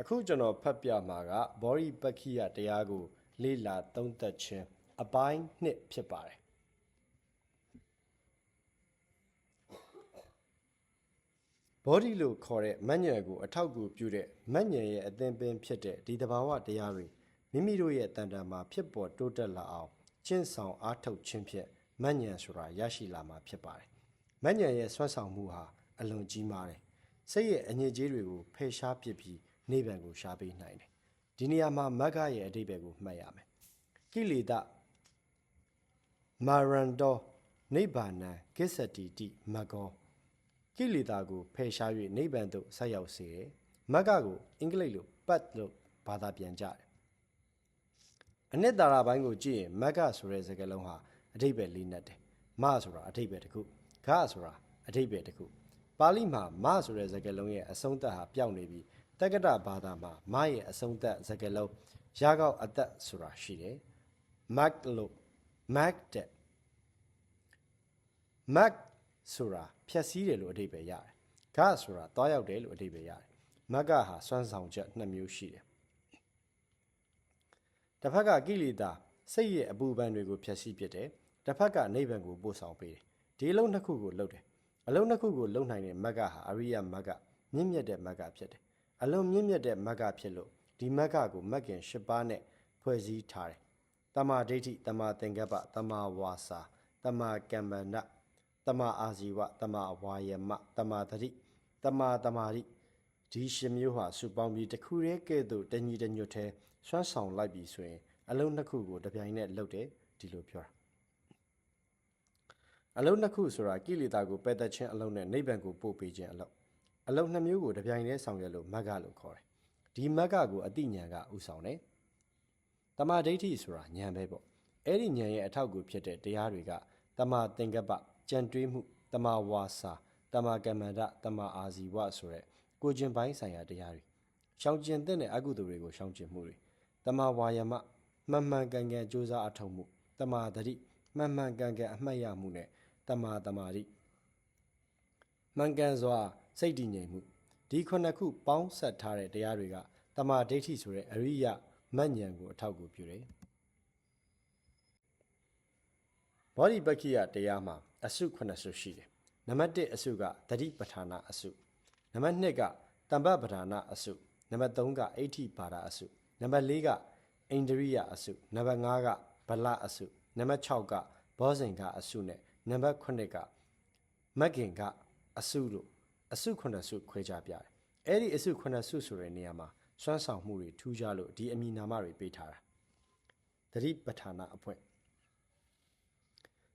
အခုကျွန်တော်ဖတ်ပြမှာကဘောရိပက္ခိယတရားကို လေ့လာသုံးသပ်ခြင်းအပိုင်းနှစ်ဖြစ်ပါတယ်ဘောဓိလို့ခေါ်တဲ့မဉ္ဇဉ်ကိုအထောက်အကူပြုတဲ့မဉ္ဇဉ်ရဲ့အသင်ပင်ဖြစ်တဲ့ဒီတဘာဝတရားတွေမိမိတို့ရဲ့တန်တန်မှာဖြစ်ပေါ်တိုးတက်လာအောင်ကျင့်ဆောင်အားထုတ်ခြင်းဖြင့်မဉ္ဇဉ်ဆိုတာရရှိလာမှာဖြစ်ပါတယ်မဉ္ဇဉ်ရဲ့ဆွမ်းဆောင်မှုဟာအလွန်ကြီးမားတယ်စိတ်ရဲ့အညစ်အကြေးတွေကိုဖယ်ရှားပစ်ပြီး နိဗ္ဗာန်ကိုရှားပေးနိုင်တယ်ဒီနေရာမှာမဂ္ဂရဲ့အဓိပ္ပာယ်ကိုမှတ်ရမယ်ကိလေသာမာရန်တောနိဗ္ဗာနံကိစ္စတိတိမဂ္ဂောကိလေသာကိုဖယ်ရှား၍နိဗ္ဗာန်သို့ဆက်ရောက်စေတယ်။မဂ္ဂကိုအင်္ဂလိပ်လိုပတ်လို့ဘာသာပြန်ကြတယ်။အနှစ်သာရပိုင်းကိုကြည့်ရင်မဂ္ဂဆိုတဲ့စကားလုံးဟာအဓိပ္ပာယ်လေးနက်တယ်။မဆိုတာအဓိပ္ပာယ်တစ်ခု။ဂဆိုတာအဓိပ္ပာယ်တစ်ခု။ပါဠိမှာမဆိုတဲ့စကားလုံးရဲ့အဆုံးသတ်ဟာပျောက်နေပြီး တက္ကတဘာသာမှာမရဲ့အဆုံးသတ်စကားလုံးရကောက်အသက်ဆိုတာရှိတယ်။ mag လို့ mag တဲ့ mag ဆိုတာဖြက်စီးတယ်လို့အဓိပ္ပာယ်ရတယ်။ဂဆိုတာတွားရောက်တယ်လို့အဓိပ္ပာယ်ရတယ်။မဂ္ဂဟာစွမ်းဆောင်ချက်နှစ်မျိုးရှိတယ်။တစ်ဖက်ကကိလေသာစိတ်ရဲ့အပူပန်တွေကိုဖြက်စီးပစ်တယ်။တစ်ဖက်ကနိဗ္ဗာန်ကိုပို့ဆောင်ပေးတယ်။ဒီအလုံးနှစ်ခုကိုလုပ်တယ်။အလုံးနှစ်ခုကိုလုံနိုင်တဲ့မဂ္ဂဟာအရိယမဂ္ဂမြင့်မြတ်တဲ့မဂ္ဂဖြစ်တယ်။ အလုံးမြင့်မြတ်တဲ့မဂ္ဂဖြစ်လို့ဒီမဂ္ဂကိုမဂ္ဂင်၈ပါးနဲ့ဖွဲ့စည်းထားတယ်။တမာဒိဋ္ဌိတမာသင်္ကပ္ပတမာဝါစာတမာကမ္မန္တတမအာဇီဝတမဝါယမတမသတိတမတမာရိဒီရှင်မျိုးဟာစုပေါင်းပြီးတစ်ခုတည်းကဲ့သို့တညီတညွတ်သေးဆွမ်းဆောင်လိုက်ပြီဆိုရင်အလုံးနှစ်ခုကိုတစ်ပြိုင်နက်လှုပ်တယ်ဒီလိုပြောတာအလုံးနှစ်ခုဆိုတာကိလေသာကိုပယ်တတ်ခြင်းအလုံးနဲ့နိဗ္ဗာန်ကိုပို့ပေးခြင်းအလုံး အလုံးနှစ်မျိုးကိုတစ်ပြိုင်တည်းဆောင်ရွက်လို့မဂ္ဂလို့ခေါ်တယ်ဒီမဂ္ဂကိုအတိညာဏ်ကဥဆောင်တယ်တမာဒိဋ္ဌိဆိုတာဉာဏ်ပဲပေါ့အဲ့ဒီဉာဏ်ရဲ့အထောက်အကူဖြစ်တဲ့တရားတွေကတမာသင်္ကပ္ပကြံတွေးမှုတမာဝါစာတမာကမ္မန္တတမာအာဇီဝဆိုတဲ့ကိုကျင်ပိုင်းဆိုင်ရာတရားတွေရှောင်ကျင်တဲ့အကုသိုလ်တွေကိုရှောင်ကျင်မှုတွေတမာဝါယမမှန်မှန်ကန်ကန်ကြိုးစားအထောက်မှုတမာတတိမှန်မှန်ကန်ကန်အမှတ်ရမှုနဲ့တမာတမာတိမှန်ကန်စွာ စိတ်တည်ငြိမ်မှုဒီခုနှစ်ခုပေါင်းဆက်ထားတဲ့တရားတွေကတမာဒိဋ္ဌိဆိုတဲ့အရိယမဉ္ဇဉ်ကိုအထောက်အကူပြုတယ်ဘောဓိပက္ခိယတရားမှာအစု9စုရှိတယ်။နံပါတ်1အစုကတတိပဋ္ဌာနာအစု။နံပါတ်2ကတမ္ပပဋ္ဌာနာအစု။နံပါတ်3ကအဋ္ဌိပါဒအစု။နံပါတ်4ကအိန္ဒရိယအစု။နံပါတ်5ကဗလအစု။နံပါတ်6ကဘောဇင်ကအစုနဲ့နံပါတ်9ကမက္ကင်ကအစုလို့ အစု9စုခွဲခြားပြတယ်။အဲ့ဒီအစု9စုဆိုတဲ့နေရာမှာစွမ်းဆောင်မှုတွေထူးခြားလို့ဒီအမည်နာမတွေပေးထားတာ။တတိပဋ္ဌာနာအဖွင့်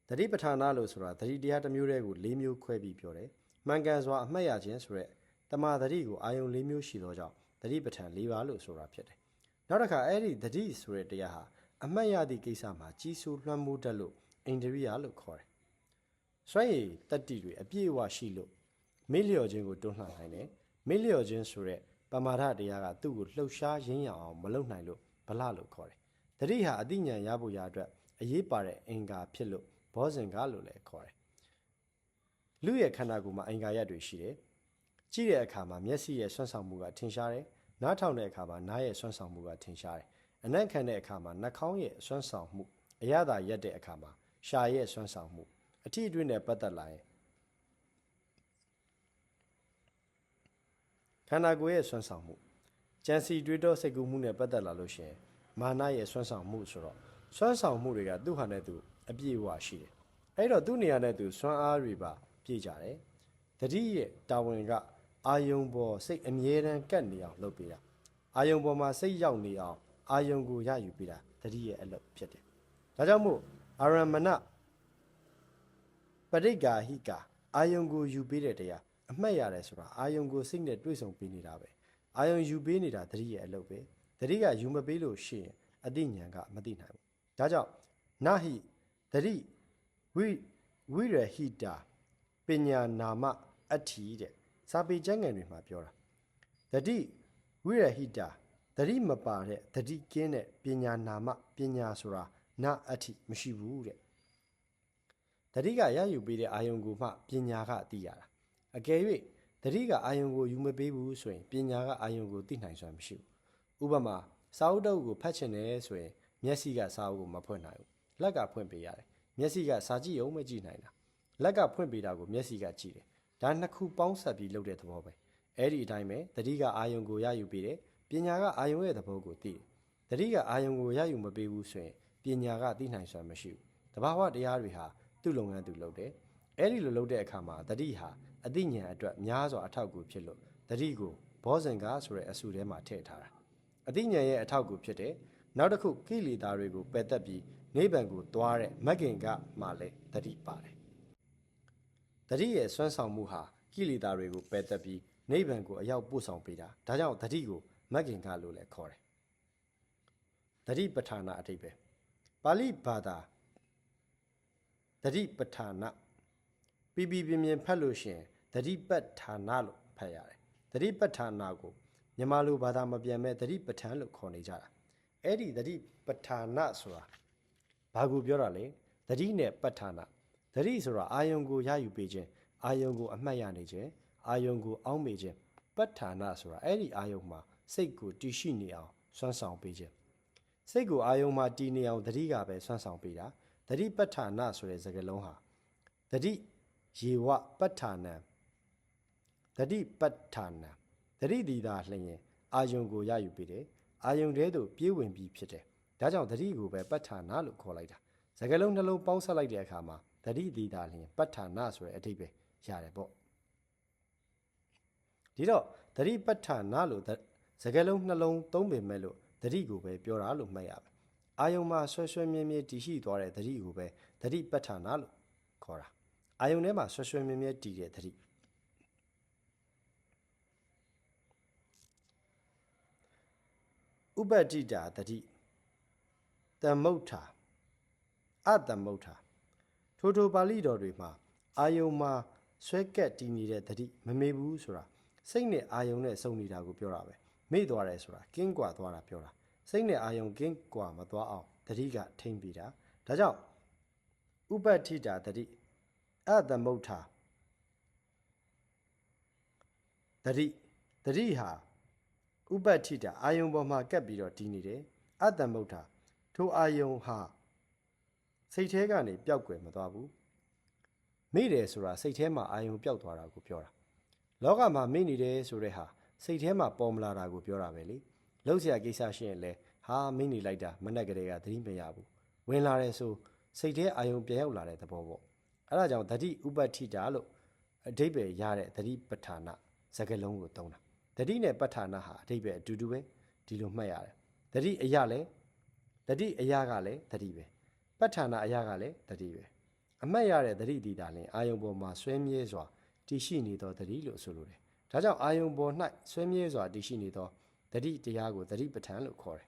တတိပဋ္ဌာနာလို့ဆိုတာတတိတရားတစ်မျိုးတည်းကို၄မျိုးခွဲပြီးပြောတယ်။မှန်ကန်စွာအမှတ်ရခြင်းဆိုရက်တမာတတိကိုအာယုံ၄မျိုးရှိသောကြောင့်တတိပဋ္ဌာန်၄ပါးလို့ဆိုတာဖြစ်တယ်။နောက်တစ်ခါအဲ့ဒီတတိဆိုတဲ့တရားဟာအမှတ်ရသည့်ကိစ္စမှာကြီးစိုးလွှမ်းမိုးတတ်လို့အိန္ဒြိယလို့ခေါ်တယ်။စွမ်းရည်တတ္တိတွေအပြည့်အဝရှိလို့ မေ့လျော်ခြင်းကိုတွန်းလှန်နိုင်တယ်။မေ့လျော်ခြင်းဆိုရက်ပမာဒတရားကသူ့ကိုလှုပ်ရှားရင်းရအောင်မလုပ်နိုင်လို့ဗလလို့ခေါ်တယ်။တတိဟာအတိညာရဖို့ရအတွက်အရေးပါတဲ့အင်္ဂါဖြစ်လို့ဘောဇင်ကလို့လည်းခေါ်တယ်။လူရဲ့ခန္ဓာကိုယ်မှာအင်္ဂါရက်တွေရှိတယ်။ကြည့်တဲ့အခါမှာမျက်စိရဲ့ဆွမ်းဆောင်မှုကထင်ရှားတယ်။နားထောင်တဲ့အခါမှာနားရဲ့ဆွမ်းဆောင်မှုကထင်ရှားတယ်။အနံ့ခံတဲ့အခါမှာနှာခေါင်းရဲ့ဆွမ်းဆောင်မှုအရသာရက်တဲ့အခါမှာရှာရဲ့ဆွမ်းဆောင်မှုအထီးအတွင်းနဲ့ပတ်သက်လာရင် ခန္ဓာကိုယ်ရဲ့ဆွမ်းဆောင်မှုကြံစီတွေးတောစိတ်ကူးမှုနဲ့ပတ်သက်လာလို့ရှိရင်မာနရဲ့ဆွမ်းဆောင်မှုဆိုတော့ဆွမ်းဆောင်မှုတွေကသူ့ဟာနဲ့သူအပြည့်အဝရှိတယ်။အဲ့တော့သူ့နေရာနဲ့သူစွမ်းအားတွေပါပြည့်ကြတယ်။တတိရဲ့တာဝန်ကအာယုံပေါ်စိတ်အမြဲတမ်းကတ်နေအောင်လုပ်ပေးတာ။အာယုံပေါ်မှာစိတ်ရောက်နေအောင်အာယုံကိုရယူပေးတာတတိရဲ့အလုပ်ဖြစ်တယ်။ဒါကြောင့်မို့အာရမဏပရိက္ခာဟိကာအာယုံကိုယူပေးတဲ့တရား အမှတ်ရတယ်ဆိုတာအာယုံကိုစိတ်နဲ့တွေ့ဆုံပေးနေတာပဲ။အာယုံယူပေးနေတာတတိရဲ့အလုပ်ပဲ။တတိကယူမပေးလို့ရှိရင်အတိညာကမသိနိုင်ဘူး။ဒါကြောင့်နာဟိတတိဝိဝိရဟိတာပညာနာမအဋ္ဌိတဲ့စာပေကျမ်းဂန်တွေမှာပြောတာတတိဝိရဟိတာတတိမပါတဲ့တတိကင်းတဲ့ပညာနာမပညာဆိုတာနာအဋ္ဌိမရှိဘူးတဲ့တတိကရယူပေးတဲ့အာယုံကိုမှပညာကသိရတာ အကယ်၍တတတိကအာယုံကိုယူမပေးဘူးဆိုရင်ပညာကအာယုံကိုသိနိုင်စွမ်းမရှိဘူးဥပမာစာအုပ်တုပ်ကိုဖတ်ချင်တယ်ဆိုရင်မျက်စိကစာအုပ်ကိုမဖွင့်နိုင်ဘူးလက်ကဖွင့်ပေးရတယ်မျက်စိကစာကြည့်အောင်မကြည့်နိုင်တာလက်ကဖွင့်ပေးတာကိုမျက်စိကကြည့်တယ်ဒါနှစ်ခုပေါင်းဆက်ပြီးလုပ်တဲ့သဘောပဲအဲ့ဒီအတိုင်းပဲတတိကအာယုံကိုရယူပေးတယ်ပညာကအာယုံရဲ့သဘောကိုသိတယ်တတိကအာယုံကိုရယူမပေးဘူးဆိုရင်ပညာကသိနိုင်စွမ်းမရှိဘူးတဘာဝတရားတွေဟာသူ့လုပ်ငန်းသူလုပ်တယ်အဲ့ဒီလိုလုပ်တဲ့အခါမှာတတိဟာ အသိဉာဏ်အတွက်များစွာအထောက်အကူဖြစ်လို့တတိကိုဘောဇင်ကားဆိုတဲ့အစုထဲမှာထည့်ထားတာအသိဉာဏ်ရဲ့အထောက်အကူဖြစ်တယ်နောက်တစ်ခုကိလေသာတွေကိုပယ်သက်ပြီးနိဗ္ဗာန်ကိုသွားတဲ့မဂ္ဂင်ကမှလည်းတတိပါတယ်တတိရဲ့စွမ်းဆောင်မှုဟာကိလေသာတွေကိုပယ်သက်ပြီးနိဗ္ဗာန်ကိုအရောက်ပို့ဆောင်ပေးတာဒါကြောင့်တတိကိုမဂ္ဂင်ကလို့လည်းခေါ်တယ်တတိပဋ္ဌာနာအတိတ်ပဲပါဠိဘာသာတတိပဋ္ဌာနာပြပြပြင်းပြင်းဖတ်လို့ရှိရင် သတိပဋ္ဌာနာလို့ဖတ်ရတယ်သတိပဋ္ဌာနာကိုမြန်မာလိုဘာသာမပြန်မဲ့သတိပဋ္ဌာန်လို့ခေါ်နေကြတာအဲ့ဒီသတိပဋ္ဌာနာဆိုတာဘာကိုပြောတာလဲသတိနဲ့ပဋ္ဌာနာသတိဆိုတာအာယုံကိုရယူပေးခြင်းအာယုံကိုအမှတ်ရနေခြင်းအာယုံကိုအောင်းမေခြင်းပဋ္ဌာနာဆိုတာအဲ့ဒီအာယုံမှာစိတ်ကိုတည်ရှိနေအောင်စွမ်းဆောင်ပေးခြင်းစိတ်ကိုအာယုံမှာတည်နေအောင်သတိကပဲစွမ်းဆောင်ပေးတာသတိပဋ္ဌာနာဆိုတဲ့စကားလုံးဟာသတိယေဝပဋ္ဌာနံ တတိပဋ္ဌာနံတတိတိသာလျင်အာယုံကိုရယူပေးတယ်အာယုံတဲသို့ပြေးဝင်ပြီးဖြစ်တယ်ဒါကြောင့်တတိကိုပဲပဋ္ဌာနာလို့ခေါ်လိုက်တာစကလုံးနှလုံးပေါင်းဆက်လိုက်တဲ့အခါမှာတတိတိသာလျင်ပဋ္ဌာနာဆိုတဲ့အဓိပ္ပာယ်ရတယ်ပေါ့ဒီတော့တတိပဋ္ဌာနာလို့စကလုံးနှလုံးသုံးပေမဲ့လို့တတိကိုပဲပြောတာလို့မှတ်ရမယ်အာယုံမှာဆွဲဆွဲမြဲမြဲတည်ရှိသွားတဲ့တတိကိုပဲတတိပဋ္ဌာနာလို့ခေါ်တာအာယုန်ထဲမှာဆွဆွမြဲမြဲတည်တဲ့သတိ ဥပတ္တိတာသတိတမုဋ္ဌာအတမုဋ္ဌာထိုထိုပါဠိတော်တွေမှာအာယုန်မှာဆွဲကက်တည်နေတဲ့သတိမမေ့ဘူးဆိုတာစိတ်နဲ့အာယုန်နဲ့စုံနေတာကိုပြောတာပဲမေ့သွားတယ်ဆိုတာကင်းကွာသွားတာပြောတာစိတ်နဲ့အာယုန်ကင်းကွာမသွားအောင်သတိကထိမ့်ပြီးတာဒါကြောင့်ဥပတ္တိတာသတိအသမုဋ္ဌာတတိတတိဟာ ဥပတ္ထိတာအာယုံပေါ်မှာကပ်ပြီးတော့တည်နေတယ်အသမုဋ္ဌာထိုအာယုံဟာစိတ်ထဲကနေပျောက်ကွယ်မသွားဘူးမိတယ်ဆိုတာစိတ်ထဲမှာအာယုံပျောက်သွားတာကိုပြောတာလောကမှာမိနေတယ်ဆိုတဲ့ဟာစိတ်ထဲမှာပေါ်မလာတာကိုပြောတာပဲလေလောက်เสียကိစ္စရှိရင်လဲဟာမိနေလိုက်တာမနဲ့ကလေးကသတိမရဘူးဝင်လာတယ်ဆိုစိတ်ထဲအာယုံပြန်ရောက်လာတဲ့သဘောပေါ့အဲဒါကြောင့်တတိဥပဋ္ဌိတာလို့အဓိပ္ပာယ်ရတဲ့တတိပဋ္ဌာနာစကားလုံးကိုသုံးတာ တတိနဲ့ပဋ္ဌာနာဟာအဓိပ္ပာယ်အတူတူပဲဒီလိုမှတ်ရတယ်တတိအရာလဲတတိအရာကလည်းတတိပဲပဋ္ဌာနာအရာကလည်းတတိပဲအမှတ်ရတဲ့တတိတီတာလင်အာယုံပေါ်မှာဆွဲမြဲစွာတည်ရှိနေသောတတိလို့ဆိုလိုတယ်ဒါကြောင့်အာယုံပေါ်၌ဆွဲမြဲစွာတည်ရှိနေသောတတိတရားကိုတတိပဋ္ဌာန်လို့ခေါ်တယ်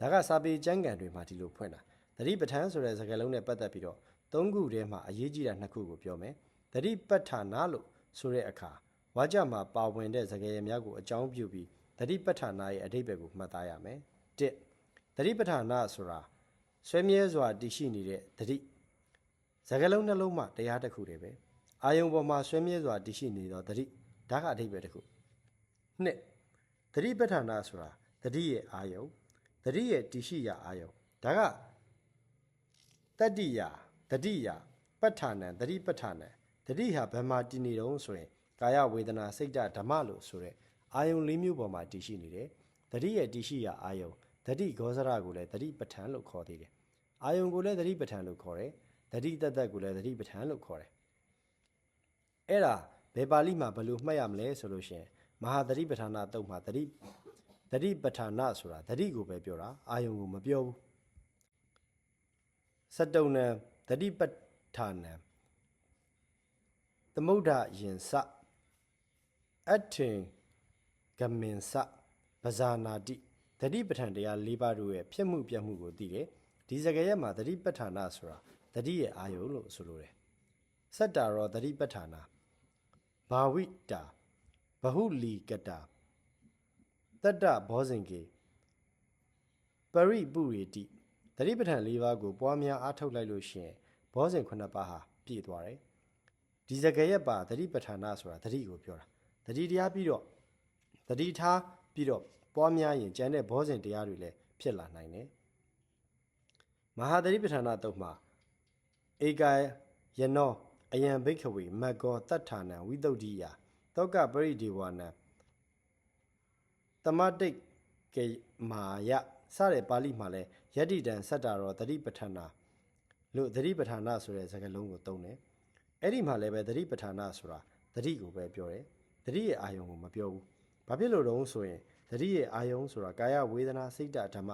ဒါကစာပေကျမ်းဂန်တွေမှာဒီလိုဖွင့်တာတတိပဋ္ဌာန်ဆိုတဲ့စကားလုံးနဲ့ပတ်သက်ပြီးတော့သုံးခုထဲမှာအရေးကြီးတာနှစ်ခုကိုပြောမယ်တတိပဋ္ဌာနာလို့ဆိုတဲ့အခါ ဝါကြမှာပါဝင်တဲ့စကားရည်များကိုအကြောင်းပြုပြီးတတိပဋ္ဌာနာရဲ့အဓိပ္ပာယ်ကိုမှတ်သားရမယ်၁တတိပဋ္ဌာနာဆိုတာဆွဲမြဲစွာတည်ရှိနေတဲ့တတိစကားလုံးနှလုံးမှာတရားတစ်ခုတည်းပဲအာယုံပေါ်မှာဆွဲမြဲစွာတည်ရှိနေသောတတိဒါကအဓိပ္ပာယ်တစ်ခုနှစ်တတိပဋ္ဌာနာဆိုတာတတိရဲ့အာယုံတတိရဲ့တည်ရှိရာအာယုံဒါကတတ္တိယာတတိယပဋ္ဌာနံတတိပဋ္ဌာနံတတိဟာဘယ်မှာတည်နေတုံးဆိုရင် ကာယဝေဒနာစိတ်ဓာတ်ဓမ္မလို့ဆိုတဲ့အာယုံလေးမျိုးပေါ်မှာတည်ရှိနေတယ်တတိရဲ့တည်ရှိရာအာယုံတတိဂောဇရကိုလည်းတတိပဋ္ဌာန်လို့ခေါ်သေးတယ်အာယုံကိုလည်းတတိပဋ္ဌာန်လို့ခေါ်တယ်တတိတသက်ကိုလည်းတတိပဋ္ဌာန်လို့ခေါ်တယ်အဲ့ဒါဘယ်ပါဠိမှာဘယ်လိုမှတ်ရမလဲဆိုလို့ရှိရင်မဟာတတိပဋ္ဌာနာတုတ်မှာတတိတတိပဋ္ဌာနာဆိုတာတတိကိုပဲပြောတာအာယုံကိုမပြောဘူးစတုံနံတတိပဋ္ဌာနံသမုဒ္ဒယင်စ အထင်ဂမင်စပဇာနာတိတတိပဋ္ဌာန်တရား၄ပါးတို့ရဲ့ဖြစ်မှုပြမှုကိုသိတယ်ဒီစကားရက်မှာတတိပဋ္ဌာနာဆိုတာတတိရဲ့အာယုံလို့ဆိုလိုတယ်စတ္တာရောတတိပဋ္ဌာနာဘာဝိတာဘဟုလီကတာတတ္တဘောဇင်ကေပရိပုရိတိတတိပဋ္ဌာန်၄ပါးကိုပွားများအားထုတ်လိုက်လို့ရှိရင်ဘောဇင်9ပါးဟာပြည့်သွားတယ်ဒီစကားရက်ပါသတိပဋ္ဌာနာဆိုတာသတိကိုပြောတာ သတိတရားပြီးတော့သတိထားပြီးတော့ပွားများရင်ကျန်တဲ့ဘောဇင်တရားတွေလည်းဖြစ်လာနိုင်တယ်မဟာသတိပဋ္ဌာနာတုတ်မှာဧကယနောအယံဘိက္ခဝေမဂ္ဂောတတ္ထာနံဝိတုဒ္ဓိယတောကပရိဒေဝနံတမတိတ်ကေမာယစတဲ့ပါဠိမှာလဲယတ္တိတံစတ္တရောသတိပဋ္ဌာနာလို့သတိပဋ္ဌာနာဆိုတဲ့စကားလုံးကိုသုံးတယ်အဲ့ဒီမှာလည်းပဲသတိပဋ္ဌာနာဆိုတာသတိကိုပဲပြောတယ် သတိရဲ့အာယုံကိုမပြောဘူးဘာဖြစ်လို့တုံးဆိုရင်သတိရဲ့အာယုံဆိုတာကာယဝေဒနာစိတ်တဓမ္မ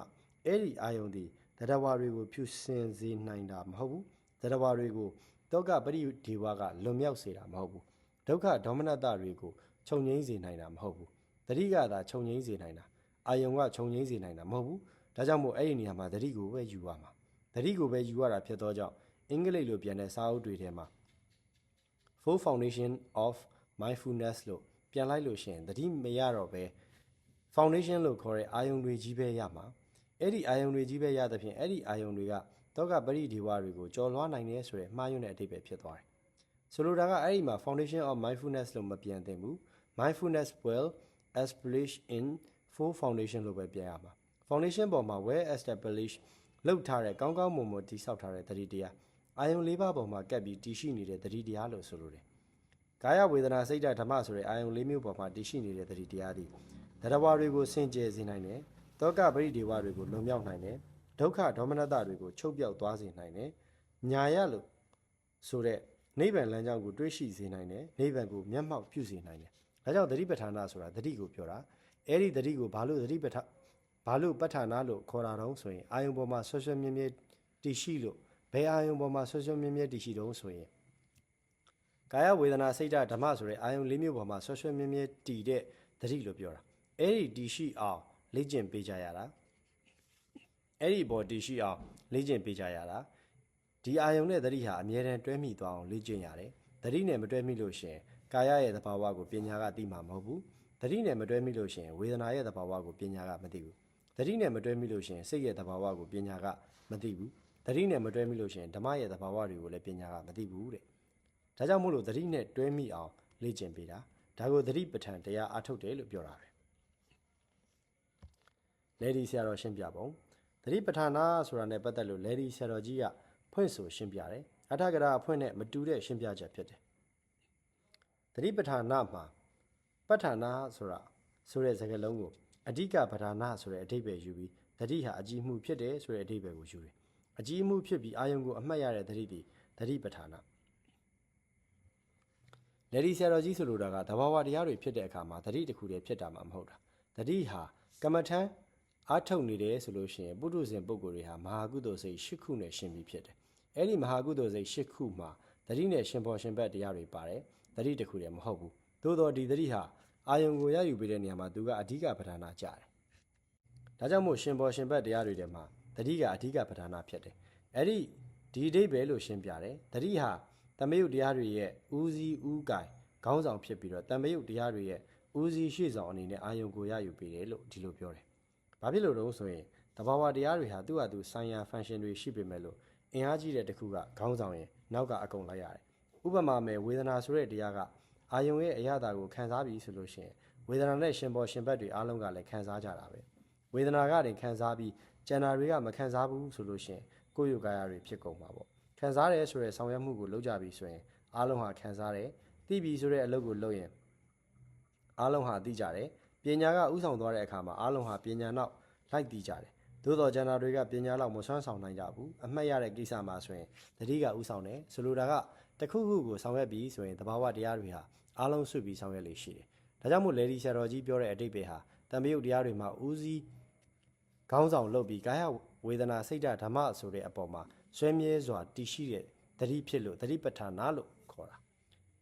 အဲ့ဒီအာယုံဒီတတဝါတွေကိုဖြူစင်စေနိုင်တာမဟုတ်ဘူးတတဝါတွေကိုတောကပရိဒေဝကလွန်မြောက်စေတာမဟုတ်ဘူးဒုက္ခဒေါမနတတွေကိုခြုံငိမ့်စေနိုင်တာမဟုတ်ဘူးတတိကသာခြုံငိမ့်စေနိုင်တာအာယုံကခြုံငိမ့်စေနိုင်တာမဟုတ်ဘူးဒါကြောင့်မို့အဲ့ဒီနေရာမှာတတိကိုပဲယူရမှာတတိကိုပဲယူရတာဖြစ်သောကြောင့်အင်္ဂလိပ်လိုပြန်တဲ့စာအုပ်တွေထဲမှာ full foundation of mindfulness လို့ပြန်လိုက်လို့ရှိရင်တတိမရတော့ပဲ foundation လို့ခေါ်တဲ့အာယုံတွေကြီးပဲရမှာအဲ့ဒီအာယုံတွေကြီးပဲရသဖြင့်အဲ့ဒီအာယုံတွေကတောကပရိဒီဝတွေကိုကျော်လွှားနိုင်တယ်ဆိုတဲ့မှားယွင်းတဲ့အဓိပ္ပာယ်ဖြစ်သွားတယ်ဆိုလိုတာကအဲ့ဒီမှာ foundation of mindfulness လို့မပြန်သင့်ဘူး mindfulness will establish in full foundation လို့ပဲပြန်ရမှာ foundation ပေါ်မှာ well establish လောက်ထားတဲ့ကောင်းကောင်းမွန်မွန်တည်ဆောက်ထားတဲ့သတိတရားအာယုံ၄ပါးပေါ်မှာကပ်ပြီးတည်ရှိနေတဲ့သတိတရားလို့ဆိုလိုတယ် ကာယဝေဒနာစိတ်ဓာတ်ဓမ္မဆိုတဲ့အာယုံ၄မျိုးပေါ်မှာတည်ရှိနေတဲ့သတိတရားသည်တရဝါတွေကိုစင်ကြယ်စေနိုင်တယ်တောကပရိဒေဝတွေကိုလွန်မြောက်နိုင်တယ်ဒုက္ခဒေါမနတတွေကိုချုပ်ပြောက်သွားစေနိုင်တယ်ညာရလို့ဆိုတဲ့နိဗ္ဗာန်လမ်းကြောင်းကိုတွေးရှိစေနိုင်တယ်နိဗ္ဗာန်ကိုမျက်မှောက်ပြုစေနိုင်တယ်ဒါကြောင့်သတိပဋ္ဌာနာဆိုတာသတိကိုပြောတာအဲ့ဒီသတိကိုဘာလို့သတိပဋ္ဌာဘာလို့ပဋ္ဌာနာလို့ခေါ်တာတုံးဆိုရင်အာယုံပေါ်မှာဆွဆွမြဲမြဲတည်ရှိလို့ဘယ်အာယုံပေါ်မှာဆွဆွမြဲမြဲတည်ရှိတုံးဆိုရင် ကာယဝေဒနာစိတ်ဓာတ်ဓမ္မဆိုတဲ့အာယုံလေးမျိုးပေါ်မှာဆွဆွမြဲမြဲတည်တဲ့သတိလို့ပြောတာအဲ့ဒီတည်ရှိအောင်လေ့ကျင့်ပေးကြရတာအဲ့ဒီဘော်တည်ရှိအောင်လေ့ကျင့်ပေးကြရတာဒီအာယုံနဲ့သတိဟာအမြဲတမ်းတွဲမိသွားအောင်လေ့ကျင့်ရတယ်သတိနဲ့မတွဲမိလို့ရှရင်ကာယရဲ့သဘာဝကိုပညာကသိမှာမဟုတ်ဘူးသတိနဲ့မတွဲမိလို့ရှရင်ဝေဒနာရဲ့သဘာဝကိုပညာကမသိဘူးသတိနဲ့မတွဲမိလို့ရှရင်စိတ်ရဲ့သဘာဝကိုပညာကမသိဘူးသတိနဲ့မတွဲမိလို့ရှရင်ဓမ္မရဲ့သဘာဝတွေကိုလည်းပညာကမသိဘူးတဲ့ ဒါကြောင့်မို့လို့သတိနဲ့တွဲမိအောင်လေ့ကျင့်ပေးတာဒါကိုသတိပဋ္ဌာန်တရားအထုတ်တယ်လို့ပြောတာပဲလေဒီဆရာတော်ရှင်းပြပုံသတိပဋ္ဌာနာဆိုတာနဲ့ပတ်သက်လို့လေဒီဆရာတော်ကြီးကဖွင့်ဆိုရှင်းပြတယ်အထကရာအဖွင့်နဲ့မတူတဲ့ရှင်းပြချက်ဖြစ်တယ်သတိပဋ္ဌာနာမှာပဋ္ဌာနာဆိုတာဆိုတဲ့စကားလုံးကိုအဓိကပဋ္ဌာနာဆိုတဲ့အဓိပ္ပာယ်ယူပြီးသတိဟာအကြည့်မှုဖြစ်တယ်ဆိုတဲ့အဓိပ္ပာယ်ကိုယူတယ်အကြည့်မှုဖြစ်ပြီးအာယုံကိုအမှတ်ရတဲ့သတိဒီသတိပဋ္ဌာနာ လေဒီဆရာတော်ကြီးဆိုလိုတာကသဘာဝတရားတွေဖြစ်တဲ့အခါမှာသတိတစ်ခုတည်းဖြစ်တာမှမဟုတ်တာသတိဟာကမ္မထံအားထုတ်နေတယ်ဆိုလို့ရှိရင်ပုထုဇဉ်ပုဂ္ဂိုလ်တွေဟာမဟာကုသိုလ်စိတ်၈ခုနဲ့ရှင်ပြီးဖြစ်တယ်။အဲ့ဒီမဟာကုသိုလ်စိတ်၈ခုမှာသတိနဲ့ရှင်ပေါ်ရှင်ဘက်တရားတွေပါတယ်။သတိတစ်ခုတည်းမဟုတ်ဘူး။သို့တော့ဒီသတိဟာအာယုံကိုရယူပေးတဲ့နေရာမှာသူကအဓိကပဋ္ဌာနာကြတယ်။ဒါကြောင့်မို့ရှင်ပေါ်ရှင်ဘက်တရားတွေထဲမှာသတိကအဓိကပဋ္ဌာနာဖြစ်တယ်။အဲ့ဒီဒီအဓိပ္ပာယ်လို့ရှင်းပြတယ်။သတိဟာ တမယုတ်တရားတွေရဲ့ဦးစီးဦးကင်ခေါင်းဆောင်ဖြစ်ပြီးတော့တမယုတ်တရားတွေရဲ့ဦးစီးရှေ့ဆောင်အနေနဲ့အာယုံကိုရယူပေးတယ်လို့ဒီလိုပြောတယ်။ဘာဖြစ်လို့တော့ဆိုရင်တဘာဝတရားတွေဟာသူ့ဟာသူဆိုင်ရာ function တွေရှိပေမဲ့လို့အင်အားကြီးတဲ့တစ်ခုကခေါင်းဆောင်ရင်နောက်ကအကုန်လိုက်ရတယ်။ဥပမာမဲ့ဝေဒနာဆိုတဲ့တရားကအာယုံရဲ့အရသာကိုခံစားပြီးဆိုလို့ရှိရင်ဝေဒနာနဲ့ရှင်ပေါ်ရှင်ဘက်တွေအားလုံးကလည်းခံစားကြတာပဲ။ဝေဒနာကတင်ခံစားပြီးကျန်တာတွေကမခံစားဘူးဆိုလို့ရှိရင်ကိုယ်ယူကာယတွေဖြစ်ကုန်မှာပေါ့။ ခံစားတယ်ဆိုတဲ့ဆောင်ရွက်မှုကိုလုပ်ကြပြီဆိုရင်အားလုံးဟာခံစားတယ်။သိပြီဆိုတဲ့အလုပ်ကိုလုပ်ရင်အားလုံးဟာသိကြတယ်ပညာကဥဆောင်သွားတဲ့အခါမှာအားလုံးဟာပညာနောက်လိုက်သိကြတယ်သို့တော်ကျန်တာတွေကပညာလောက်မဆွမ်းဆောင်နိုင်ကြဘူးအမှတ်ရတဲ့ကိစ္စမှာဆိုရင်တတိကဥဆောင်တယ်ဆိုလိုတာကတခုခုကိုဆောင်ရွက်ပြီးဆိုရင်တဘာဝတရားတွေဟာအားလုံးဆွပြီးဆောင်ရွက်လေရှိတယ်ဒါကြောင့်မို့လေဒီဆရာတော်ကြီးပြောတဲ့အတိတ်ပဲဟာတံမြုပ်တရားတွေမှာဦးစီးခေါင်းဆောင်လုပ်ပြီးကာယဝေဒနာစိတ်ဓာတ်ဓမ္မဆိုတဲ့အပေါ်မှာ ဆွဲမြဲစွာတည်ရှိတဲ့တတိဖြစ်လို့တတိပဋ္ဌာနာလို့ခေါ်တာ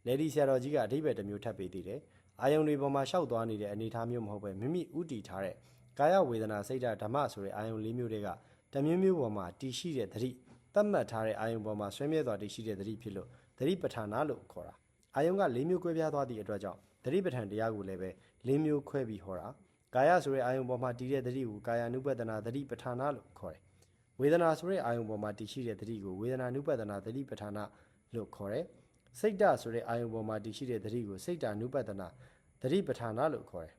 လေဒီဆရာတော်ကြီးကအဓိပ္ပာယ်တစ်မျိုးထပ်ပေးသေးတယ်အာယုံတွေပေါ်မှာရှောက်သွားနေတဲ့အနေအထားမျိုးမဟုတ်ပဲမိမိဥတီထားတဲ့ကာယဝေဒနာစိတ်ဓာတ်ဓမ္မဆိုတဲ့အာယုံလေးမျိုးတွေကတမျိုးမျိုးပေါ်မှာတည်ရှိတဲ့သတိသတ်မှတ်ထားတဲ့အာယုံပေါ်မှာဆွဲမြဲစွာတည်ရှိတဲ့သတိဖြစ်လို့သတိပဋ္ဌာနာလို့ခေါ်တာအာယုံက၄မျိုးကွဲပြားသွားသည့်အတွက်ကြောင့်သတိပဋ္ဌာန်တရားကိုလည်းပဲ၄မျိုးခွဲပြီးဟောတာကာယဆိုတဲ့အာယုံပေါ်မှာတည်တဲ့သတိကိုကာယ ानु ပဒနာသတိပဋ္ဌာနာလို့ခေါ်တယ် ဝေဒနာဆိုတဲ့အာယုံပေါ်မှာတည်ရှိတဲ့သတိကိုဝေဒနာနုပဒနာသတိပဋ္ဌာနလို့ခေါ်တယ်။စိတ်တဆိုတဲ့အာယုံပေါ်မှာတည်ရှိတဲ့သတိကိုစိတ်တနုပဒနာသတိပဋ္ဌာနလို့ခေါ်တယ်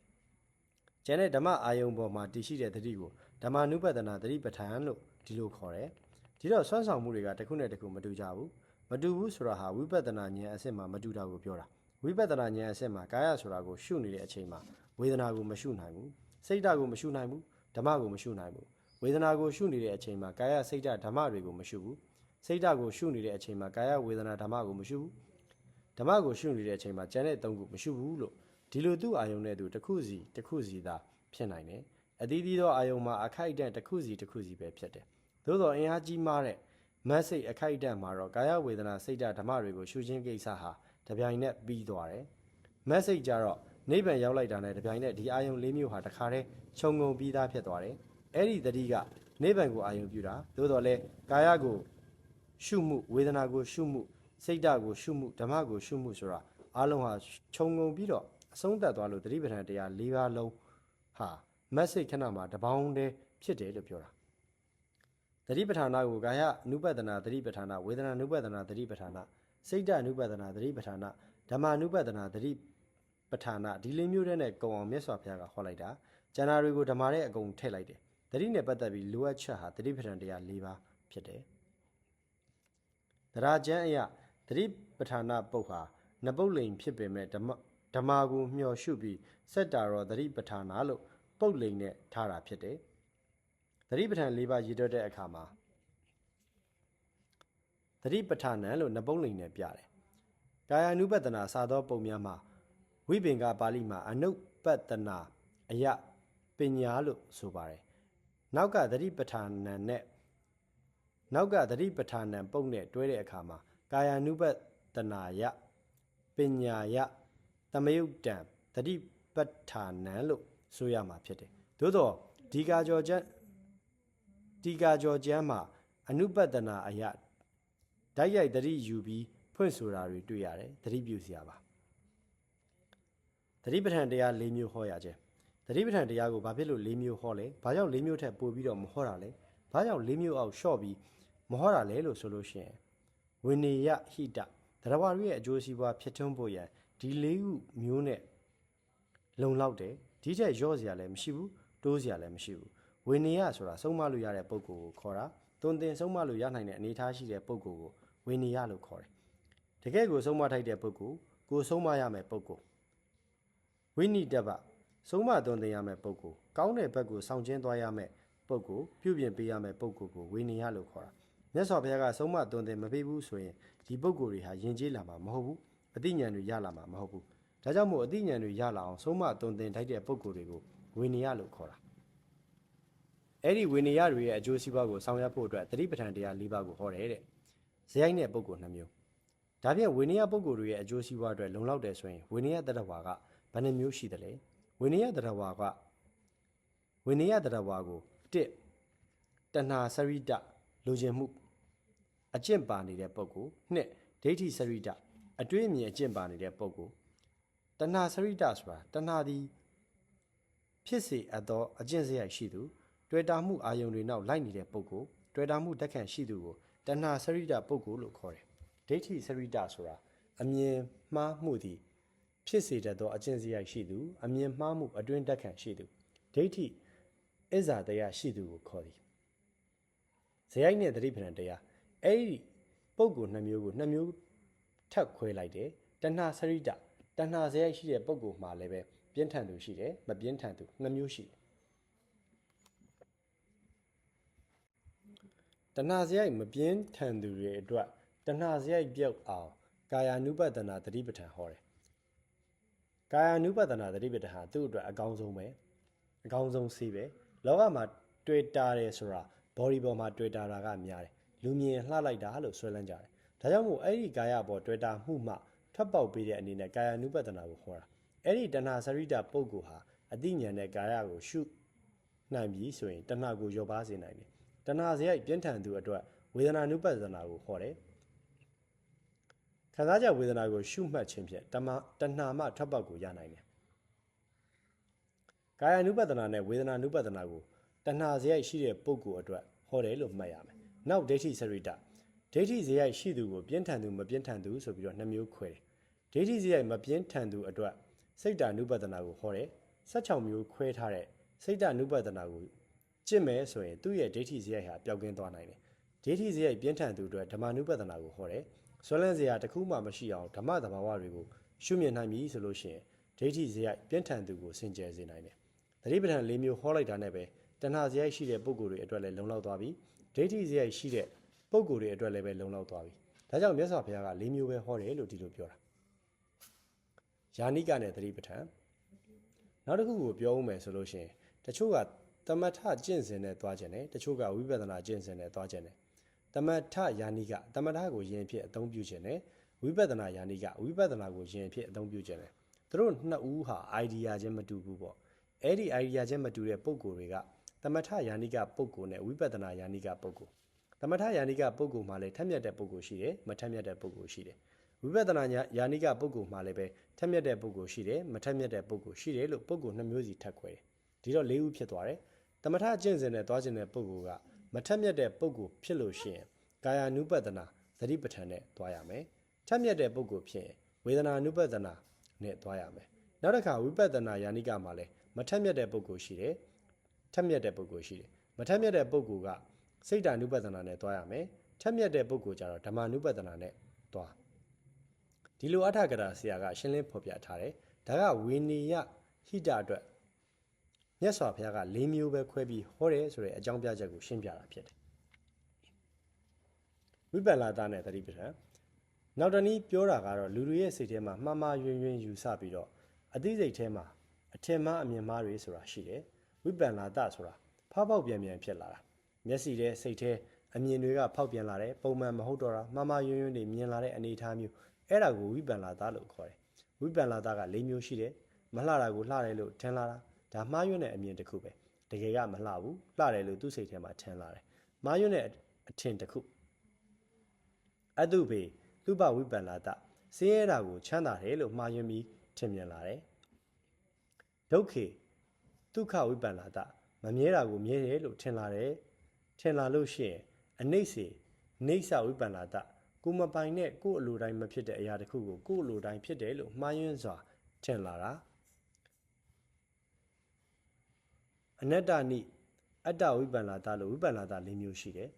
။ကျန်တဲ့ဓမ္မအာယုံပေါ်မှာတည်ရှိတဲ့သတိကိုဓမ္မနုပဒနာသတိပဋ္ဌာန်လို့ဒီလိုခေါ်တယ်။ဒီတော့ဆွမ်းဆောင်မှုတွေကတစ်ခုနဲ့တစ်ခုမတူကြဘူး။မတူဘူးဆိုတာဟာဝိပဿနာဉာဏ်အစစ်မှာမတူတာကိုပြောတာ။ဝိပဿနာဉာဏ်အစစ်မှာကာယဆိုတာကိုရှုနေတဲ့အချိန်မှာဝေဒနာကိုမရှုနိုင်ဘူး။စိတ်ဓာတ်ကိုမရှုနိုင်ဘူး။ဓမ္မကိုမရှုနိုင်ဘူး။ ဝေဒနာကိုရှုနေတဲ့အချိန်မှာကာယစိတ်ဓာတ်ဓမ္မတွေကိုမရှုဘူး။စိတ်ဓာတ်ကိုရှုနေတဲ့အချိန်မှာကာယဝေဒနာဓမ္မကိုမရှုဘူး။ဓမ္မကိုရှုနေတဲ့အချိန်မှာကျန်တဲ့သုံးခုမရှုဘူးလို့ဒီလိုသူ့အာယုံနဲ့သူတစ်ခုစီတစ်ခုစီသာဖြစ်နိုင်တယ်။အသီးသီးသောအာယုံမှာအခိုက်အတန့်တစ်ခုစီတစ်ခုစီပဲဖြစ်တယ်။သို့သောအင်အားကြီးမားတဲ့မက်စိတ်အခိုက်အတန့်မှာတော့ကာယဝေဒနာစိတ်ဓာတ်ဓမ္မတွေကိုရှုခြင်းကိစ္စဟာတပြိုင်နက်ပြီးသွားတယ်။မက်စိတ်ကြတော့နိဗ္ဗာန်ရောက်လိုက်တာနဲ့တပြိုင်နက်ဒီအာယုံလေးမျိုးဟာတခါတည်းခြုံငုံပြီးသားဖြစ်သွားတယ်။ အဲ့ဒီတတိကနိဗ္ဗာန်ကိုအာယုံပြုတာသို့တော်လဲကာယကိုရှုမှုဝေဒနာကိုရှုမှုစိတ်ဓာတ်ကိုရှုမှုဓမ္မကိုရှုမှုဆိုတာအလုံးဟာခြုံငုံပြီးတော့အဆုံးသတ်သွားလို့တတိပဋ္ဌာန်တရား၄ပါးလုံးဟာ message ခဏမှာတပေါင်းတည်းဖြစ်တယ်လို့ပြောတာတတိပဋ္ဌာနာကိုကာယအနုပဒနာတတိပဋ္ဌာနာဝေဒနာအနုပဒနာတတိပဋ္ဌာနာစိတ်ဓာတ်အနုပဒနာတတိပဋ္ဌာနာဓမ္မအနုပဒနာတတိပဋ္ဌာနာဒီလေးမျိုးတည်းနဲ့ကုံအောင်မြတ်စွာဘုရားကဟောလိုက်တာကျန်တာတွေကိုဓမ္မရဲ့အကုန်ထည့်လိုက်တယ် တတိနဲ့ပတ်သက်ပြီးလိုအပ်ချက်ဟာတတိပဋ္ဌာန်တရား၄ပါးဖြစ်တယ်တရာကျမ်းအရာတတိပဋ္ဌာနာပုတ်ဟာနပုတ်လိန်ဖြစ်ပေမဲ့ဓမ္မဓမ္မာကိုမျှော်ရှုပြီးစက်တာရောသတိပဋ္ဌာနာလို့ပုတ်လိန်နဲ့ထားတာဖြစ်တယ်။သတိပဋ္ဌာန်၄ပါးရည်တွက်တဲ့အခါမှာသတိပဋ္ဌာနံလို့နပုတ်လိန်နဲ့ပြတယ်။ကာယ ानु ပတနာစာသောပုံများမှာဝိပင်္ဂပါဠိမှာအနုပတနာအယပညာလို့ဆိုပါတယ်။ နောက်ကသတိပဋ္ဌာနံနဲ့နောက်ကသတိပဋ္ဌာနံပုံနဲ့တွဲတဲ့အခါမှာကာယ ानु ပတနာယပညာယသမယုတ်တံတတိပဋ္ဌာနံလို့ဆိုရမှာဖြစ်တယ်။သို့တော့ဒီကာကျော်ကျမ်းဒီကာကျော်ကျမ်းမှာအနုပတနာအယဓာတ်ရိုက်တတိယူပြီးဖွင့်ဆိုတာတွေတွေ့ရတယ်။တတိပြုစရာပါ။တတိပဋ္ဌာန်တရား၄မျိုးဟောရခြင်း။ တတိပဋ္ဌာန်တရားကိုဘာဖြစ်လို့၄မျိုးဟောလဲ။ဘာကြောင့်၄မျိုးထက်ပိုပြီးတော့မဟောတာလဲ။ဘာကြောင့်၄မျိုးအောက်ရှော့ပြီးမဟောတာလဲလို့ဆိုလို့ရှိရင်ဝိနေယဟိတတရားဝရရဲ့အကျိုးစီးပွားဖြစ်ထွန်းဖို့ရန်ဒီလေးခုမျိုးနဲ့လုံလောက်တယ်ဒီထက်ရော့စရာလည်းမရှိဘူးတိုးစရာလည်းမရှိဘူးဝေနေယဆိုတာဆုံးမလို့ရတဲ့ပုံကိုခေါ်တာတွင်တင်ဆုံးမလို့ရနိုင်တဲ့အနေအထားရှိတဲ့ပုံကိုဝေနေယလို့ခေါ်တယ်တကယ်ကိုဆုံးမထိုက်တဲ့ပုံကိုကိုဆုံးမရမယ်ပုံကိုဝိနိတပ ဆုံးမတွင်တင်ရမယ်ပုံကိုကောင်းတဲ့ဘက်ကိုဆောင်ကျင်းသွားရမယ်ပုံကိုပြုပြင်ပေးရမယ်ပုံကိုကိုဝေနေယလို့ခေါ်တာမြတ်စွာဘုရားကဆုံးမတွင်တင်မပေးဘူးဆိုရင်ဒီပုံကိုတွေဟာယဉ်ကျေးလာမှာမဟုတ်ဘူးအသိဉာဏ်တွေရလာမှာမဟုတ်ဘူး။ဒါကြောင့်မို့အသိဉာဏ်တွေရလာအောင်ဆုံးမသွန်သင်ထိုက်တဲ့ပုံကိုယ်တွေကိုဝိနည်းလို့ခေါ်တာ။အဲ့ဒီဝိနည်းတွေရဲ့အကျိုးစီးပွားကိုဆောင်ရွက်ဖို့အတွက်သတိပဋ္ဌာန်တရား၄ပါးကိုဟောတယ်တဲ့။ဇယိုက်နဲ့ပုံကိုယ်နှမျိုး။ဒါဖြင့်ဝိနည်းပုံကိုယ်တွေရဲ့အကျိုးစီးပွားအတွက်လုံလောက်တယ်ဆိုရင်ဝိနည်းတတဝါကဘယ်နှမျိုးရှိသလဲ။ ဝိနည်းတတဝါကဝိနည်းတတဝါကို1တဏှာစရိတလိုချင်မှုအကျင့်ပါနေတဲ့ပုံကို2ဒိဋ္ဌိစရိတအတွေးအမြင်အကျင့်ပါနေတဲ့ပုံကိုတဏှာစရိတဆိုတာတဏှာသည်ဖြစ်စေအပ်သောအကျင့်စရိုက်ရှိသူတွေ့တာမှုအာယုံတွေနောက်လိုက်နေတဲ့ပုံကိုတွေ့တာမှုတက်ခန့်ရှိသူကိုတဏှာစရိတပုံကိုလို့ခေါ်တယ်ဒိဋ္ဌိစရိတဆိုတာအမြင်မှားမှုသည် ဖြစ်စေတတ်သောအကျင့်စရိုက်ရှိသူအမြင်မှားမှုအတွင်းတက်ခန့်ရှိသူဒိဋ္ဌိအစ္ဆာတရားရှိသူကိုခေါ်သည်ဇယိုက်နဲ့သတိပဋ္ဌာန်တရားအဲ့ဒီပုံကိုနှစ်မျိုးကိုနှစ်မျိုးထပ်ခွဲလိုက်တယ်တဏှာစရိတတဏှာစရိုက်ရှိတဲ့ပုံကိုမှာလည်းပဲပြင်းထန်သူရှိတယ်မပြင်းထန်သူနှစ်မျိုးရှိတယ်တဏှာစရိုက်မပြင်းထန်သူတွေအတွက်တဏှာစရိုက်ပြုတ်အောင်ကာယ ानु ပဒနာတတိပဋ္ဌာန်ဟောတယ် ကာယ ानु ပဒနာတတိပဒဟာသူ့အတွက်အကောင်းဆုံးပဲအကောင်းဆုံးစီးပဲလောကမှာတွေ့တာတယ်ဆိုတာ body ပေါ်မှာတွေ့တာတာကများတယ်လူမြင်လှလိုက်တာလို့ဆွဲလန်းကြတယ်ဒါကြောင့်မို့အဲ့ဒီကာယပေါ်တွေ့တာမှုမှထွက်ပေါက်ပေးတဲ့အနေနဲ့ကာယ ानु ပဒနာကိုခေါ်တာအဲ့ဒီတဏှာစရိတပုဂ္ဂိုလ်ဟာအတိညာနဲ့ကာယကိုရှုနိုင်ပြီဆိုရင်တဏှာကိုလျော့ပါစေနိုင်တယ်တဏှာစရိုက်ပြင်းထန်သူအတွက်ဝေဒနာနုပဒနာကိုခေါ်တယ် ခံစားချက်ဝေဒနာကိုရှုမှတ်ခြင်းဖြင့်တမတဏှာမှထွက်ပေါက်ကိုရနိုင်တယ်ကာယ ानु ပဒနာနဲ့ဝေဒနာ ानु ပဒနာကိုတဏှာစရိုက်ရှိတဲ့ပုဂ္ဂိုလ်အတွက်ဟောတယ်လို့မှတ်ရမယ်နောက်ဒိဋ္ဌိစရိတဒ ဒိဋ္ဌိဇယိုက်ရှိသူကိုပြင်းထန်သူမပြင်းထန်သူဆိုပြီးတော့နှစ်မျိုးခွဲတယ်ဒိဋ္ဌိဇယိုက်မပြင်းထန်သူအတွက်စိတ်တ ानु ပဒနာကိုဟောတယ်16မျိုးခွဲထားတဲ့စိတ်တ ानु ပဒနာကိုကျင့်မယ်ဆိုရင်သူ့ရဲ့ဒိဋ္ဌိဇယိုက်ဟာပျောက်ကင်းသွားနိုင်တယ်ဒိဋ္ဌိဇယိုက်ပြင်းထန်သူအတွက်ဓမ္မ ानु ပဒနာကိုဟောတယ် ဆွဲလန်းစရာတစ်ခုမှမရှိအောင်ဓမ္မသဘာဝတွေကိုရှုမြင်နိုင်ပြီဆိုလို့ရှိရင်ဒိဋ္ဌိဇယိုက်ပြင်းထန်သူကိုစင်ကြယ်စေနိုင်တယ်သတိပဋ္ဌာန်၄မျိုးဟောလိုက်တာနဲ့ပဲတဏှာဇယိုက်ရှိတဲ့ပုံကိုယ်တွေအတွက်လည်းလုံလောက်သွားပြီဒိဋ္ဌိဇယိုက်ရှိတဲ့ပုံကိုယ်တွေအတွက်လည်းပဲလုံလောက်သွားပြီဒါကြောင့်မြတ်စွာဘုရားက၄မျိုးပဲဟောတယ်လို့ဒီလိုပြောတာယာနိကနဲ့သတိပဋ္ဌာန်နောက်တစ်ခုကိုပြောဦးမယ်ဆိုလို့ရှိရင်တချို့ကတမထကျင့်စဉ်နဲ့သွားခြင်းတယ်တချို့ကဝိပဿနာကျင့်စဉ်နဲ့သွားခြင်းတယ် တမထယာနိကတမထကိုယင်ဖြစ်အသုံးပြုခြင်းတယ်ဝိပဿနာယာနိကဝိပဿနာကိုယင်ဖြစ်အသုံးပြုခြင်းတယ်သူတို့နှစ်ဦးဟာ idea ချင်းမတူဘူးပေါ့အဲ့ဒီ idea ချင်းမတူတဲ့ပုံကိုယ်တွေကတမထယာနိကပုံကိုယ်နဲ့ဝိပဿနာယာနိကပုံကိုယ်တမထယာနိကပုံကိုယ်မှာလည်းထက်မြက်တဲ့ပုံကိုယ်ရှိတယ်မထက်မြက်တဲ့ပုံကိုယ်ရှိတယ်ဝိပဿနာယာနိကပုံကိုယ်မှာလည်းပဲထက်မြက်တဲ့ပုံကိုယ်ရှိတယ်မထက်မြက်တဲ့ပုံကိုယ်ရှိတယ်လို့ပုံကိုယ်နှစ်မျိုးစီထပ်ခွဲတယ်ဒီတော့၄ဦးဖြစ်သွားတယ်တမထကျင့်စဉ်နဲ့သွားခြင်းတဲ့ပုံကိုယ်က မထက်မြက်တဲ့ပုံကိုယ်ဖြစ်လို့ရှိရင်ကာယ ानु ပဒနာသတိပဋ္ဌာန်နဲ့သွားရမယ်ထက်မြက်တဲ့ပုံကိုယ်ဖြစ်ရင်ဝေဒနာ ानु ပဒနာနဲ့သွားရမယ်နောက်တစ်ခါဝိပဿနာယာနိကမှာလည်းမထက်မြက်တဲ့ပုံကိုယ်ရှိတယ်ထက်မြက်တဲ့ပုံကိုယ်ရှိတယ်မထက်မြက်တဲ့ပုံကိုယ်ကစိတ်တ ानु ပဒနာနဲ့သွားရမယ်ထက်မြက်တဲ့ပုံကိုယ်ကြတော့ဓမ္မ ानु ပဒနာနဲ့သွားဒီလိုအထာကရာဆရာကရှင်းလင်းဖော်ပြထားတယ်ဒါကဝေနီယဟိတအတွက် မြတ်စွာဘုရားက၄မျိုးပဲခွဲပြီးဟောတယ်ဆိုတဲ့အကြောင်းပြချက်ကိုရှင်းပြတာဖြစ်တယ်ဝိပဿနာသားနဲ့တတိပဋ္ဌာန်နောက်တနည်းပြောတာကတော့လူတွေရဲ့စိတ်ထဲမှာမှားမှားယွင်းယွင်းယူဆပြီးတော့အသိစိတ်ထဲမှာအထင်မှားအမြင်မှားတွေဆိုတာရှိတယ်ဝိပဿနာတဆိုတာဖောက်ပေါက်ပြန်ပြန်ဖြစ်လာတာမျက်စိထဲစိတ်ထဲအမြင်တွေကဖောက်ပြန်လာတယ်ပုံမှန်မဟုတ်တော့တာမှားမှားယွင်းယွင်းတွေမြင်လာတဲ့အနေအထားမျိုးအဲ့ဒါကိုဝိပဿနာတလို့ခေါ်တယ်ဝိပဿနာတက၄မျိုးရှိတယ်မလှတာကိုလှတယ်လို့ထင်လာတာ ဒါမှားယွင်းတဲ့အမြင်တစ်ခုပဲတကယ်ကမလှဘူးလှတယ်လို့သူ့စိတ်ထဲမှာထင်လာတယ်မှားယွင်းတဲ့အထင်တစ်ခုအတုပေလူပဝိပန္နာတဆင်းရဲတာကိုချမ်းသာတယ်လို့မှားယွင်းပြီးထင်မြင်လာတယ်ဒုက္ခေဒုက္ခဝိပန္နာတမမြဲတာကိုမြဲတယ်လို့ထင်လာတယ်ထင်လာလို့ရှိရင်အနိစ္စနေဆဝိပန္နာတကိုမပိုင်နဲ့ကို့အလိုတိုင်းမဖြစ်တဲ့အရာတစ်ခုကိုကို့အလိုတိုင်းဖြစ်တယ်လို့မှားယွင်းစွာထင်လာတာ အနတ္တနိအတ္တဝိပန္နာတလို့ဝိပန္နာတ၄မျိုးရှိတယ်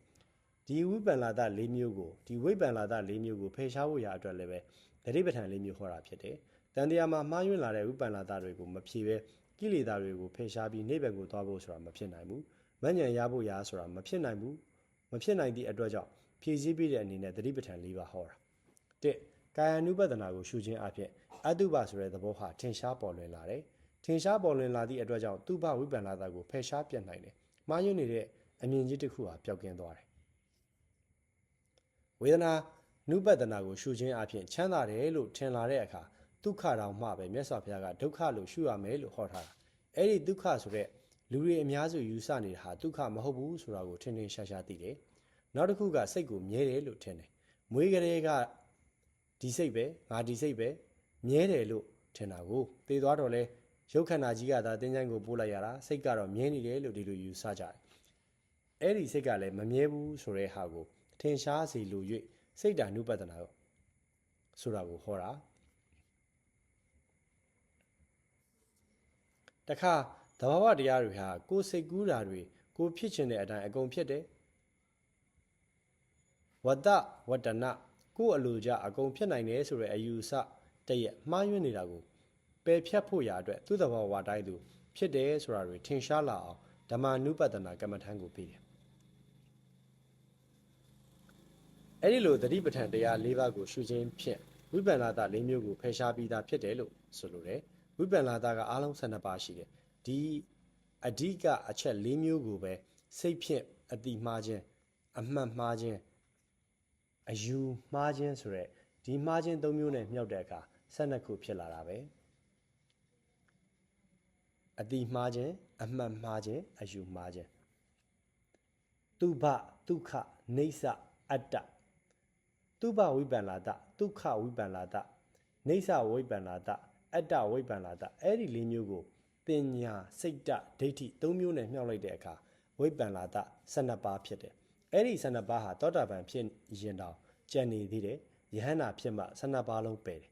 ဒီဝိပန္နာတ၄မျိုးကိုဒီဝိပန္နာတ၄မျိုးကိုဖယ်ရှားဖို့ရအတွက်လည်းပဲတတိပဋ္ဌာန်၄မျိုးဟောတာဖြစ်တယ်တန်တရားမှာမှားယွင်းလာတဲ့ဝိပန္နာတတွေကိုမဖြေပဲကိလေသာတွေကိုဖယ်ရှားပြီးနိဗ္ဗာန်ကိုသွားဖို့ဆိုတာမဖြစ်နိုင်ဘူးမဉ္ဇဉ်ရဖို့ရာဆိုတာမဖြစ်နိုင်ဘူးမဖြစ်နိုင်သည့်အတွက်ကြောင့်ဖြည့်ဆည်းပြတဲ့အနေနဲ့တတိပဋ္ဌာန်၄ပါးဟောတာတစ်ကာယ ानु ပဒနာကိုရှုခြင်းအပြင်အတုပဆိုတဲ့သဘောဟာထင်ရှားပေါ်လွင်လာတယ် ထင်ရှားပေါ်လွင်လာသည့်အတွက်ကြောင့်သူဘဝိပန္နာတာကိုဖယ်ရှားပြတ်နိုင်တယ်မှားယွင်းနေတဲ့အမြင်ကြီးတစ်ခုဟာပျောက်ကင်းသွားတယ်ဝေဒနာနုပဒနာကိုရှုခြင်းအပြင်ချမ်းသာတယ်လို့ထင်လာတဲ့အခါဒုက္ခတောင်မှပဲမြတ်စွာဘုရားကဒုက္ခလို့ရှုရမယ်လို့ဟောထားတာအဲ့ဒီဒုက္ခဆိုတဲ့လူတွေအများစုယူဆနေတာဟာဒုက္ခမဟုတ်ဘူးဆိုတာကိုထင်ထင်ရှားရှားသိတယ်နောက်တစ်ခုကစိတ်ကိုမြဲတယ်လို့ထင်တယ်မွေးကလေးကဒီစိတ်ပဲငါဒီစိတ်ပဲမြဲတယ်လို့ထင်တာကိုသိသွားတော့လဲ ရုပ်ခန္ဓာကြီးကသာတင်းချိုင်းကိုပို့လိုက်ရတာစိတ်ကတော့မြဲနေတယ်လို့ဒီလိုယူဆကြတယ်အဲ့ဒီစိတ်ကလည်းမမြဲဘူးဆိုတဲ့ဟာကိုထင်ရှားစေလို၍စိတ်ဓာနုပဒနာကိုဆိုတာကိုဟောတာတခါသဘာဝတရားတွေဟာကိုယ်စိတ်ကူးတာတွေကိုဖြစ်ချင်တဲ့အတိုင်းအကုန်ဖြစ်တယ်ဝတ္တဝတ္တနကိုယ်အလိုကြအကုန်ဖြစ်နိုင်တယ်ဆိုတဲ့အယူဆတရက်မှားယွင်းနေတာကို ပယ်ဖြတ်ဖို့ရာအတွက်သူ့သဘောဝတိုင်းသူဖြစ်တယ်ဆိုတာတွေထင်ရှားလာအောင်ဓမ္မနုပဒနာကမ္မထံကိုပြီးတယ်အဲ့ဒီလိုသတိပဋ္ဌာန်တရား၄ပါးကိုရှုခြင်းဖြင့်ဝိပန္နာတ၄မျိုးကိုဖယ်ရှားပြီးသားဖြစ်တယ်လို့ဆိုလိုတယ်ဝိပန္နာတကအားလုံး12ပါးရှိတယ်ဒီအဓိကအချက်၄မျိုးကိုပဲစိတ်ဖြင့်အတိမှားခြင်းအမှတ်မှားခြင်းအယူမှားခြင်းဆိုရက်ဒီမှားခြင်း၃မျိုးနဲ့မြောက်တဲ့အခါ12ခုဖြစ်လာတာပဲ အတိမှားခြင်းအမှတ်မှားခြင်းအယူမှားခြင်းတုဘဒုက္ခနေဆအတ္တတုပဝိပန္နာတဒုက္ခဝိပန္နာတနေဆဝိပန္နာတအတ္တဝိပန္နာတအဲ့ဒီလေးမျိုးကိုပညာစိတ်တဒိဋ္ဌိ၃မျိုးနဲ့မြှောက်လိုက်တဲ့အခါဝိပန္နာတ12ပါးဖြစ်တယ်အဲ့ဒီ12ပါးဟာတောတာပန်ဖြစ်ရင်တောင်ကြံနေသေးတယ်ယဟန္တာဖြစ်မှ12ပါးလုံးပယ်တယ်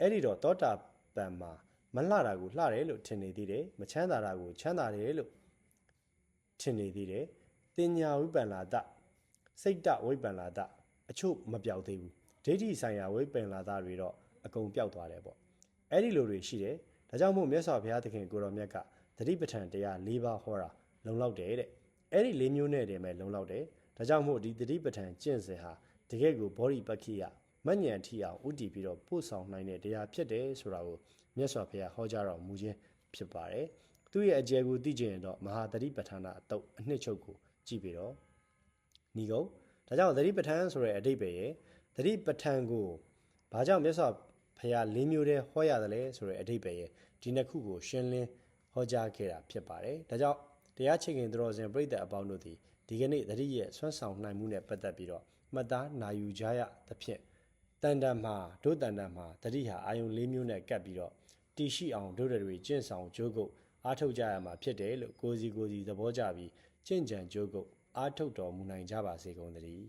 အဲ့ဒီတော့တောတာပန်မှာ မလှတာကိုလှတယ်လို့ထင်နေသေးတယ်မချမ်းသာတာကိုချမ်းသာတယ်လို့ထင်နေသေးတယ်တင်ညာဝိပန္လာတစိတ်တဝိပန္လာတအချို့မပြောက်သေးဘူးဒိဋ္ဌိဆိုင်ရာဝိပန္လာတတွေတော့အကုန်ပြောက်သွားတယ်ပေါ့အဲ့ဒီလိုတွေရှိတယ်ဒါကြောင့်မို့မြတ်စွာဘုရားသခင်ကိုရောမြတ်ကသတိပဋ္ဌာန်တရား၄ပါးဟောတာလုံလောက်တယ်တဲ့အဲ့ဒီ၄မျိုးနဲ့တည်းမဲ့လုံလောက်တယ်ဒါကြောင့်မို့ဒီသတိပဋ္ဌာန်ကျင့်စဉ်ဟာတကယ့်ကိုဘောဓိပက္ခိယမဉ္ဇဉ်ထီအောင်ဥတည်ပြီးတော့ပို့ဆောင်နိုင်တဲ့တရားဖြစ်တယ်ဆိုတာကို မြတ်စွာဘုရားဟောကြားတော်မူခြင်းဖြစ်ပါတယ်သူ့ရဲ့အကျယ်ကိုသိကျင်ရင်တော့မဟာသတိပဋ္ဌာန်အတုတ်အနှစ်ချုပ်ကိုကြည့်ပြီးတော့ညီကုန်းဒါကြောင့်သတိပဋ္ဌာန်ဆိုတဲ့အဓိပ္ပာယ်ရဲ့သတိပဋ္ဌာန်ကိုဘာကြောင့်မြတ်စွာဘုရား၄မျိုးတည်းဟောရတယ်လဲဆိုတဲ့အဓိပ္ပာယ်ရဲ့ဒီနှစ်ခုကိုရှင်းလင်းဟောကြားခဲ့တာဖြစ်ပါတယ်ဒါကြောင့်တရားချေခင်သတော်စဉ်ပြိဿအပေါင်းတို့သည်ဒီကနေ့သတိရဲ့ဆွမ်းဆောင်နိုင်မှုနဲ့ပတ်သက်ပြီးတော့မှတ်သားနာယူကြရသဖြင့်တန်တန်မှာဒုတန်တန်မှာသတိဟာအာယုံ၄မျိုးနဲ့ကပ်ပြီးတော့ တည်ရှိအောင်ဒုတွေကျင့်ဆောင်ကြိုးကုပ်အားထုတ်ကြရမှာဖြစ်တယ်လို့ကိုစီကိုစီသဘောကျပြီးကျင့်ကြံကြိုးကုပ်အားထုတ်တော်မူနိုင်ကြပါစေကုန်သတည်း